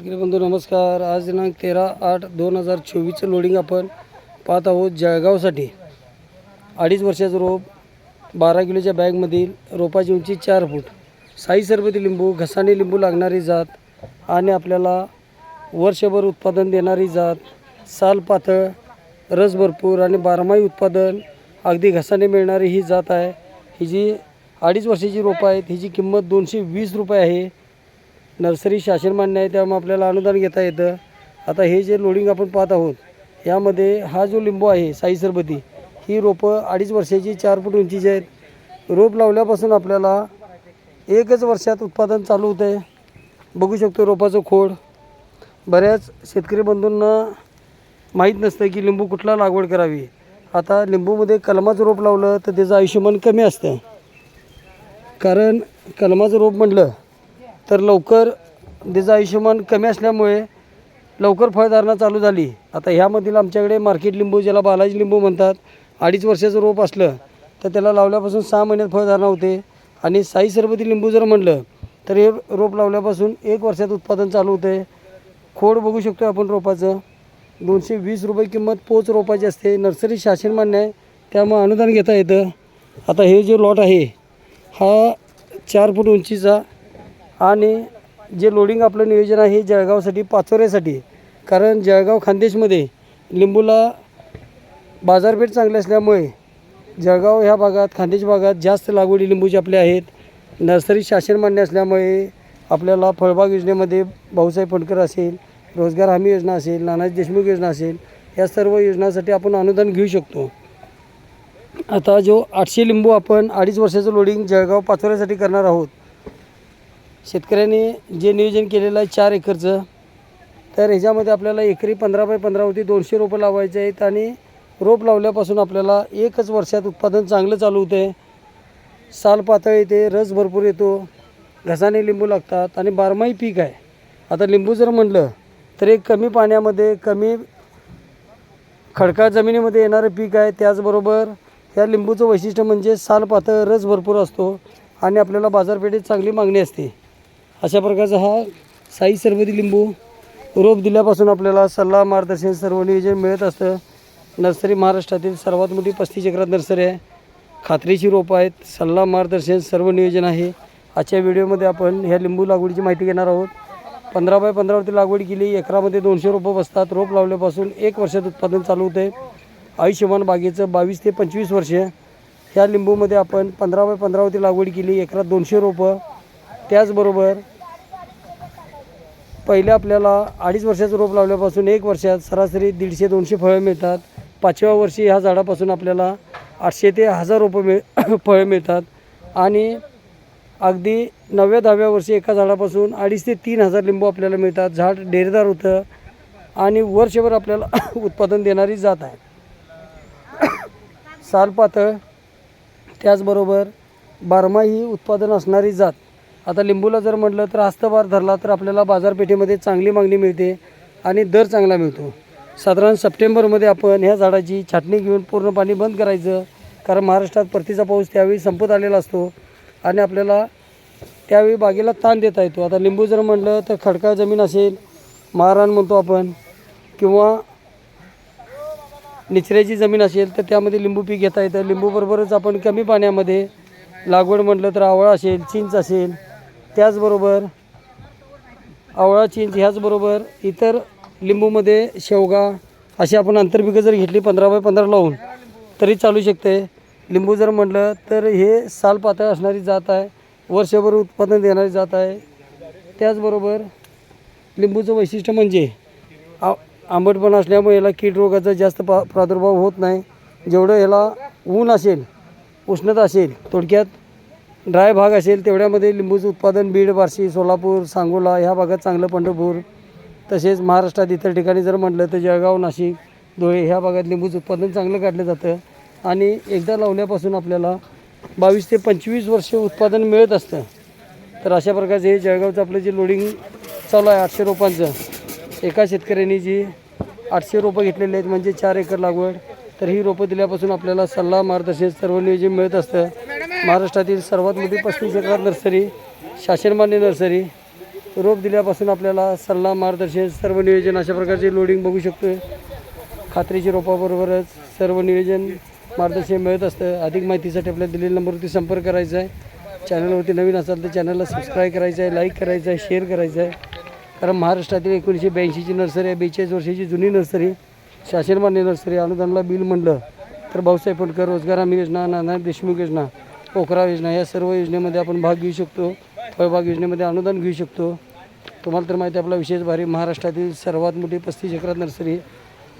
बंधू नमस्कार. आज दिनांक तेरा आठ दोन हजार चोवीसचं लोडिंग आपण पाहत आहोत जळगावसाठी. अडीच वर्षाचं रोप बारा किलोच्या बॅगमधील रोपाची उंची चार फूट. साई सरबती लिंबू घसाने लिंबू लागणारी जात आणि आपल्याला वर्षभर उत्पादन देणारी जात साल पातळ रस भरपूर आणि बारमाही उत्पादन अगदी घसाने मिळणारी ही जात आहे. ही जी अडीच वर्षाची रोपं आहेत हिची किंमत दोनशे वीस रुपये आहे. नर्सरी शासन मान्य आहे त्यामुळे आपल्याला अनुदान घेता येतं. आता हे जे लोडिंग आपण पाहत आहोत यामध्ये हा जो लिंबू आहे साई सरबती ही रोपं अडीच वर्षाची चार फूट उंचीची आहेत. रोप लावल्यापासून आपल्याला एकच वर्षात उत्पादन चालू होतं आहे बघू शकतो रोपाचं खोड. बऱ्याच शेतकरी बंधूंना माहीत नसतं की लिंबू कुठला लागवड करावी. आता लिंबूमध्ये कलमाचं रोप लावलं तर त्याचं आयुष्यमान कमी असतं कारण कलमाचं रोप म्हटलं तर लवकर त्याचं आयुष्यमान कमी असल्यामुळे लवकर फळधारणा चालू झाली. आता ह्यामधील आमच्याकडे मार्केट लिंबू ज्याला बालाजी लिंबू म्हणतात अडीच वर्षाचं रोप असलं तर त्याला लावल्यापासून सहा महिन्यात फळधारणा होते. आणि साई सरबती लिंबू जर म्हणलं तर हे रोप लावल्यापासून एक वर्षात उत्पादन चालू होते. खोड बघू शकतो आपण रोपाचं. दोनशे वीस रुपये किंमत पोच रोपाची असते. नर्सरी शासन मान्य आहे. त्यामुळे अनुदान घेता येतं. आता हे जे लॉट आहे हा चार फूट उंचीचा आणि जे लोडिंग आपलं नियोजन आहे जळगावसाठी पाचोऱ्यासाठी. कारण जळगाव खानदेशमध्ये लिंबूला बाजारपेठ चांगली असल्यामुळे जळगाव ह्या भागात खानदेश भागात जास्त लागवडी लिंबूची आपल्या आहेत. नर्सरी शासन मान्य असल्यामुळे आपल्याला फळबाग योजनेमध्ये भाऊसाहेब फडकर असेल रोजगार हमी योजना असेल नानाजी देशमुख योजना असेल या सर्व योजनांसाठी आपण अनुदान घेऊ शकतो. आता जो आठशे लिंबू आपण अडीच वर्षाचं लोडिंग जळगाव पाचोऱ्यासाठी करणार आहोत शेतकऱ्यांनी जे नियोजन केलेलं आहे चार एकरचं तर ह्याच्यामध्ये आपल्याला एकरी पंधरा बाय पंधरा होती दोनशे रोपं लावायचे आहेत आणि रोप लावल्यापासून आपल्याला एकच वर्षात उत्पादन चांगलं चालू होते. साल पातळ येते रस भरपूर येतो घसाने लिंबू लागतात आणि बारमाही पीक आहे. आता लिंबू जर म्हटलं तर एक कमी पाण्यामध्ये कमी खडकाळ जमिनीमध्ये येणारं पीक आहे. त्याचबरोबर या लिंबूचं वैशिष्ट्य म्हणजे साल पातळ रस भरपूर असतो आणि आपल्याला बाजारपेठेत चांगली मागणी असते. अशा प्रकारचा हा साई सरबती लिंबू रोप दिल्यापासून आपल्याला सल्ला मार्गदर्शन सर्व नियोजन मिळत असतं नर्सरी महाराष्ट्रातील सर्वात मोठी पस्तीस एकरात नर्सरी आहे. खात्रीची रोपं आहेत. सल्ला मार्गदर्शन सर्व नियोजन आहे. आजच्या व्हिडिओमध्ये आपण ह्या लिंबू लागवडीची माहिती घेणार आहोत. पंधरा बाय पंधरावरती लागवड केली. एकरामध्ये दोनशे रोपं बसतात. रोप लावल्यापासून एक वर्षात उत्पादन चालू होते. आयुष्यमान बागेचं बावीस ते पंचवीस वर्ष. ह्या लिंबूमध्ये आपण पंधरा बाय पंधरावरती लागवड केली. एकरात दोनशे रोपं. त्याचबरोबर पहिले आपल्याला अडीच वर्षाचं रोप लावल्यापासून एक वर्षात सरासरी दीडशे दोनशे फळं मिळतात. पाचव्या वर्षी ह्या झाडापासून आपल्याला आठशे ते हजार रोपं मिळ फळं मिळतात. आणि अगदी नवव्या दहाव्या वर्षी एका झाडापासून अडीच ते तीन हजार लिंबू आपल्याला मिळतात. झाड डेरेदार होतं आणि वर्षभर आपल्याला उत्पादन देणारी जात आहे. सालपातळ त्याचबरोबर बारमाही उत्पादन असणारी जात. आता लिंबूला जर म्हटलं तर हस्तभार धरला तर आपल्याला बाजारपेठेमध्ये चांगली मागणी मिळते आणि दर चांगला मिळतो. साधारण सप्टेंबरमध्ये आपण ह्या झाडाची छाटणी घेऊन पूर्ण पाणी बंद करायचं कारण महाराष्ट्रात परतीचा पाऊस त्यावेळी संपत आलेला असतो आणि आपल्याला त्यावेळी बागेला ताण देता येतो. आता लिंबू जर म्हटलं तर खडकाळ जमीन असेल मारान म्हणतो आपण किंवा निचऱ्याची जमीन असेल तर त्यामध्ये लिंबू पीक घेता येतं. लिंबूबरोबरच आपण कमी पाण्यामध्ये लागवड म्हटलं तर आवळा असेल चिंच असेल त्याचबरोबर आवळा चिंच ह्याचबरोबर इतर लिंबूमध्ये शेवगा अशी आपण आंतरपिकं जर घेतली पंधरा बाय पंधरा लावून तरी चालू शकते. लिंबू जर म्हटलं तर हे साल पातळ असणारी जात आहे. वर्षभर उत्पादन देणारी जात आहे. त्याचबरोबर लिंबूचं वैशिष्ट्य म्हणजे आ आंबटपणा असल्यामुळे याला कीड रोगाचा जास्त पा प्रादुर्भाव होत नाही. जेवढं याला ऊन असेल उष्णता असेल थोडक्यात ड्राय भाग असेल तेवढ्यामध्ये लिंबूचं उत्पादन बीड बार्शी सोलापूर सांगोला ह्या भागात चांगलं पंढरपूर. तसेच महाराष्ट्रात इतर ठिकाणी जर म्हटलं तर जळगाव नाशिक धुळे ह्या भागात लिंबूचं उत्पादन चांगलं काढलं जातं. आणि एकदा लावल्यापासून आपल्याला बावीस ते पंचवीस वर्ष उत्पादन मिळत असतं. तर अशा प्रकारचे हे जळगावचं आपलं जे लोडिंग चालू आहे आठशे रोपांचं एका शेतकऱ्यांनी जी आठशे रोपं घेतलेली आहेत म्हणजे चार एकर लागवड तर ही रोपं दिल्यापासून आपल्याला सल्ला मार्गदर्शन सर्व नियोजन मिळत असतं महाराष्ट्रातील सर्वात मोठी पस्तीस एकरात नर्सरी शासनमान्य नर्सरी रोप दिल्यापासून आपल्याला सल्ला मार्गदर्शन सर्व नियोजन अशा प्रकारचे लोडिंग बघू शकतो खात्रीच्या रोपाबरोबरच सर्व नियोजन मार्गदर्शन मिळत असतं. अधिक माहितीसाठी आपल्याला दिलेल्या नंबरवरती संपर्क करायचा आहे. चॅनलवरती नवीन असाल तर चॅनलला सबस्क्राईब करायचं आहे लाईक करायचं आहे शेअर करायचं आहे. कारण महाराष्ट्रातील एकोणीसशे ब्याऐंशीची नर्सरी आहे बेचाळीस वर्षाची जुनी नर्सरी. शासनमान्य नर्सरी अनुदानला बिल म्हणलं तर भाऊसाहेब फडकर रोजगार हमी योजना नाना देशमुख योजना पोखरा योजना या सर्व योजनेमध्ये आपण भाग घेऊ शकतो. फळबाग योजनेमध्ये अनुदान घेऊ शकतो. तुम्हाला तर माहिती आहे आपला विशेष भारी महाराष्ट्रातील सर्वात मोठी पस्तीस एकरात नर्सरी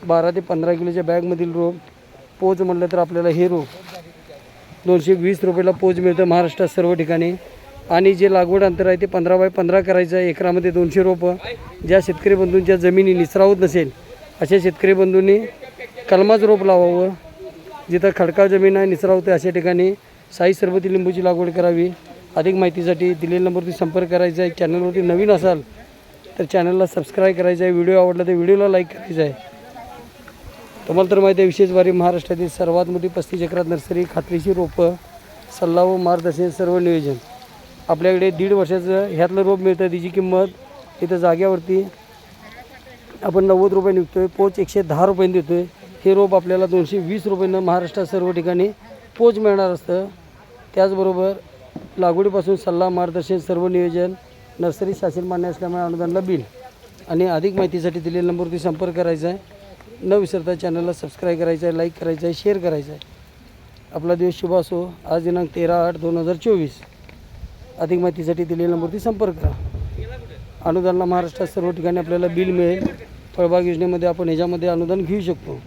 बारा ते पंधरा किलोच्या बॅगमधील रोप पोच म्हणलं तर आपल्याला हे रोप. दोनशे वीस रुपयाला पोच मिळतं महाराष्ट्रात सर्व ठिकाणी. आणि जे लागवड अंतर आहे ते पंधरा बाय पंधरा करायचं आहे एकरामध्ये दोनशे रोपं. ज्या शेतकरी बंधूंच्या जमिनी निसरावत नसेल अशा शेतकरी बंधूंनी कलमाचं रोप लावावं. जिथं खडकाळ जमीन आहे निसरावते अशा ठिकाणी. साई सरबती लिंबूची लागवड करावी. अधिक माहितीसाठी दिलेल्या नंबरवरती संपर्क करायचा आहे. चॅनलवरती नवीन असाल तर चॅनलला सबस्क्राईब करायचं आहे. व्हिडिओ आवडला तर व्हिडिओला लाईक करायचा आहे. तुम्हाला तर माहिती आहे विशेष वारी महाराष्ट्रातील सर्वात मोठी पस्तीस चक्रात नर्सरी खात्रीची रोपं सल्ला व मार्गदर्शन सर्व नियोजन. आपल्याकडे दीड वर्षाचं ह्यातलं रोप मिळतं. तिची किंमत इथं जाग्यावरती आपण नव्वद रुपये विकतो आहे पोच एकशे दहा रुपयांनी देतो आहे हे रोप आपल्याला दोनशे वीस रुपयानं महाराष्ट्रात सर्व ठिकाणी पोच मिळणार असतं. त्याचबरोबर लागवडीपासून सल्ला मार्गदर्शन सर्व नियोजन नर्सरी शासन मान्य असल्यामुळे अनुदानला बिल आणि अधिक माहितीसाठी दिलेल्या नंबरवरती संपर्क करायचा आहे. न विसरता चॅनलला सबस्क्राईब करायचं आहे लाईक करायचं आहे शेअर करायचं आहे. आपला दिवस शुभ असो. आज दिनांक तेरा आठ दोन हजार चोवीस. अधिक माहितीसाठी दिलेल्या नंबरवरती संपर्क करा. अनुदानला महाराष्ट्रात सर्व ठिकाणी आपल्याला बिल मिळेल. फळबाग योजनेमध्ये आपण ह्याच्यामध्ये अनुदान घेऊ शकतो.